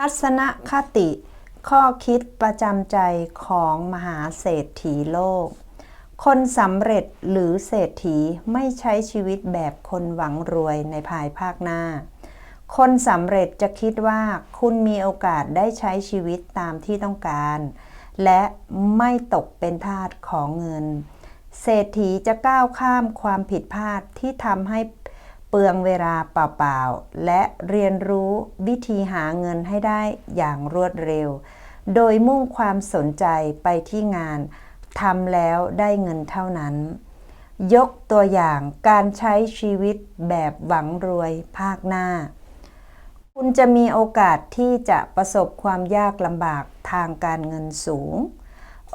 ทัศนคติ ข้อคิดประจำใจของมหาเศรษฐีโลก คนสำเร็จหรือเศรษฐีไม่ใช้ชีวิตแบบคนหวังรวยในภายภาคหน้า คนสำเร็จจะคิดว่าคุณมีโอกาสได้ใช้ชีวิตตามที่ต้องการ และไม่ตกเป็นทาสของเงิน เศรษฐีจะก้าวข้ามความผิดพลาดที่ทำให้ เปลืองเวลาเปล่าๆ และเรียนรู้วิธีหาเงินให้ได้อย่างรวดเร็ว โดยมุ่งความสนใจไปที่งานทำแล้วได้เงินเท่านั้น ยกตัวอย่างการใช้ชีวิตแบบหวังรวยภาคหน้า คุณจะมีโอกาสที่จะประสบความยากลำบากทางการเงินสูง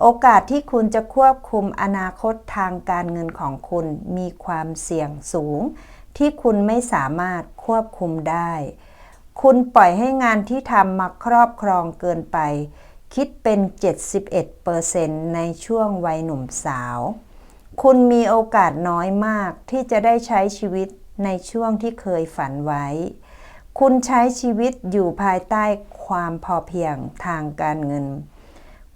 โอกาสที่คุณจะควบคุมอนาคตทางการเงินของคุณมีความเสี่ยงสูง ที่คุณไม่สามารถควบคุมได้ คุณปล่อยให้งานที่ทำมาครอบครองเกินไป คิดเป็น 71%ในช่วงวัยหนุ่มสาว คุณมีโอกาสน้อยมากที่จะได้ใช้ชีวิตในช่วงที่เคยฝันไว้ คุณใช้ชีวิตอยู่ภายใต้ความพอเพียงทางการเงิน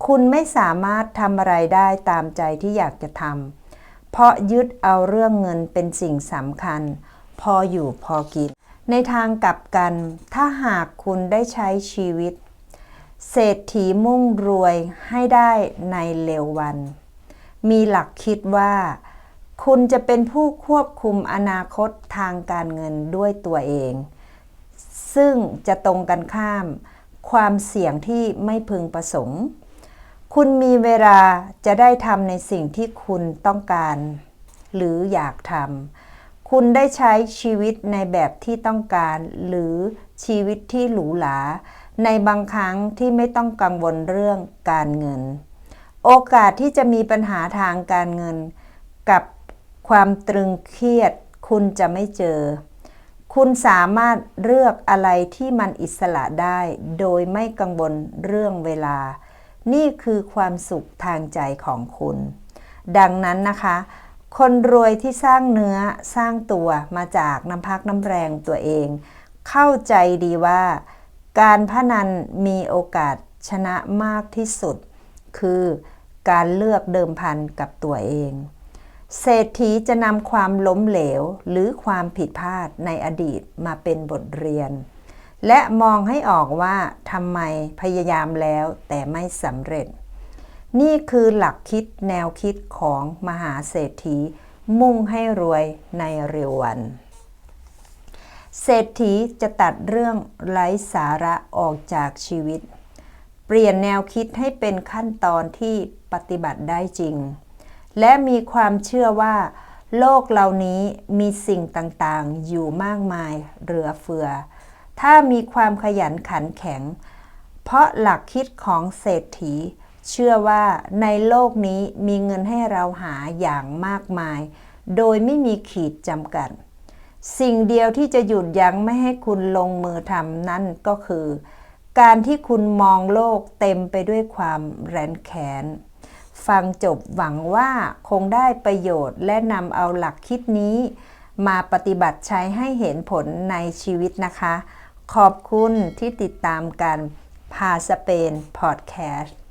คุณไม่สามารถทำอะไรได้ตามใจที่อยากจะทำเพราะยึดเอาเรื่องเงินเป็นสิ่งสำคัญ พออยู่พอกิน ในทางกลับกัน ถ้าหากคุณได้ใช้ชีวิต เศรษฐีมุ่งรวยให้ได้ในเร็ววัน มีหลักคิดว่า คุณจะเป็นผู้ควบคุมอนาคตทางการเงินด้วยตัวเอง ซึ่งจะตรงกันข้าม ความเสี่ยงที่ไม่พึงประสงค์ คุณมีเวลาจะได้ทำในสิ่งที่คุณต้องการ หรืออยากทำ คุณได้ใช้ชีวิตในแบบที่ต้องการ หรือชีวิตที่หรูหรา ในบางครั้งที่ไม่ต้องกังวลเรื่องการเงิน โอกาสที่จะมีปัญหาทางการเงิน กับความตรึงเครียด คุณจะไม่เจอ คุณสามารถเลือกอะไรที่มันอิสระได้ โดยไม่กังวลเรื่องเวลา นี่คือความสุขทางใจของคุณ ดังนั้นนะคะ คนรวยที่สร้างเนื้อสร้างตัวมาจากน้ำพักน้ำแรงตัวเอง เข้าใจดีว่า การพนันมีโอกาสชนะมากที่สุด คือการเลือกเดิมพันกับตัวเอง เศรษฐีจะนำความล้มเหลวหรือความผิดพลาดในอดีตมาเป็นบทเรียน และมองให้ออกว่าทำไมพยายามแล้วแต่ไม่สำเร็จ นี่คือหลักคิดแนวคิดของมหาเศรษฐี มุ่งให้รวยในเร็ววัน เศรษฐีจะตัดเรื่องไร้สาระออกจากชีวิต เปลี่ยนแนวคิดให้เป็นขั้นตอนที่ปฏิบัติได้จริง และมีความเชื่อว่า โลกเหล่านี้มีสิ่งต่างๆ อยู่มากมายเหลือเฟือ ถ้ามีความขยันขันแข็ง เพราะหลักคิดของเศรษฐี เชื่อว่าในโลกนี้มีเงินให้เราหาอย่างมากมาย โดยไม่มีขีดจำกัด สิ่งเดียวที่จะหยุดยั้งไม่ให้คุณลงมือทำนั่นก็คือ การที่คุณมองโลกเต็มไปด้วยความแรนแค้นฟังจบหวังว่าคงได้ประโยชน์และนำเอาหลักคิดนี้ มาปฏิบัติใช้ให้เห็นผลในชีวิตนะคะ ขอบคุณที่ติดตามกันพาสเปนพอดแคสต์